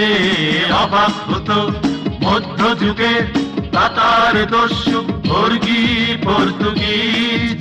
পেলে অবাক হতো মধ্যযুগে তাতার দস্যু বর্গি পর্তুগিজ।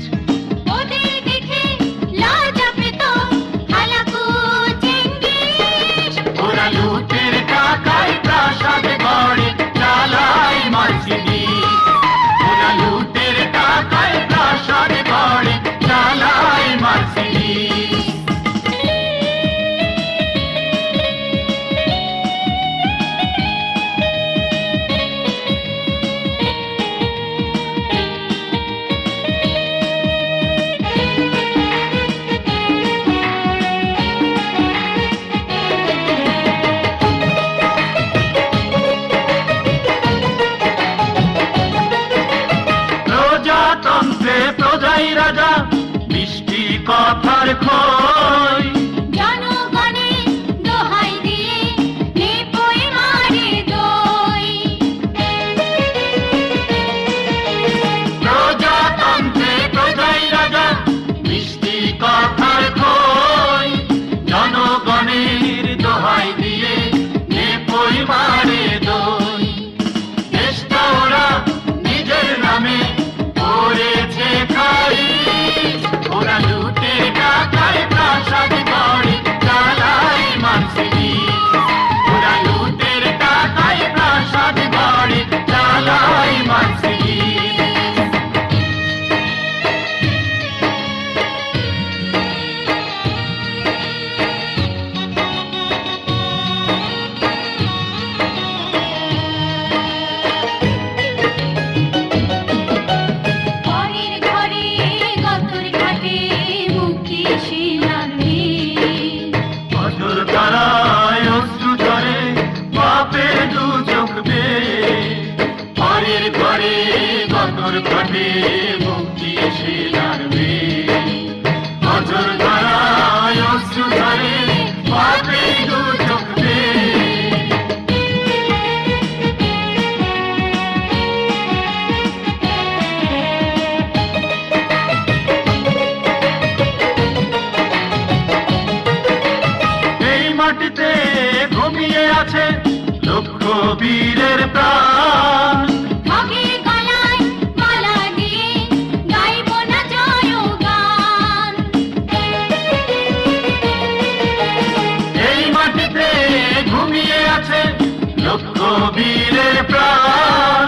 প্রজাতন্ত্রে প্রজাই রাজা মিষ্টি কথার খই ঘটে মুক্তি এই মাটিতে ঘুমিয়ে আছে লক্ষ বীরের প্রাণ। লক্ষ বীরের প্রাণ,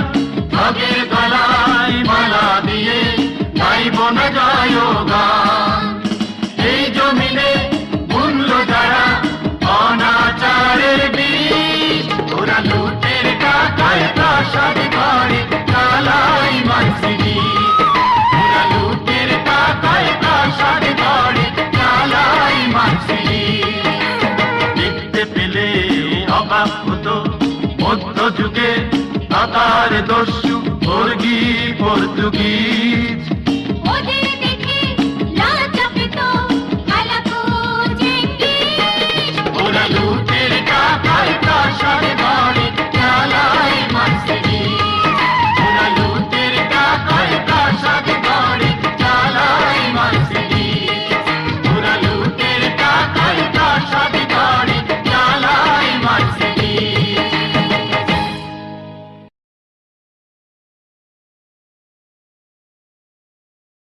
ভাগের গলায় মালা দিয়ে গাইব না যায় গান। এই জমিনে মূল্য যারা অনাচারের বীজ, ওরা লুটের টাকায় প্রাসাদ ঘরে চালাই মার্সিডিজ ওরা লুটের টাকায় প্রাসাদ ঘরে চালাই মার্সিডিজ দেখতে পেলে অবাক outro kit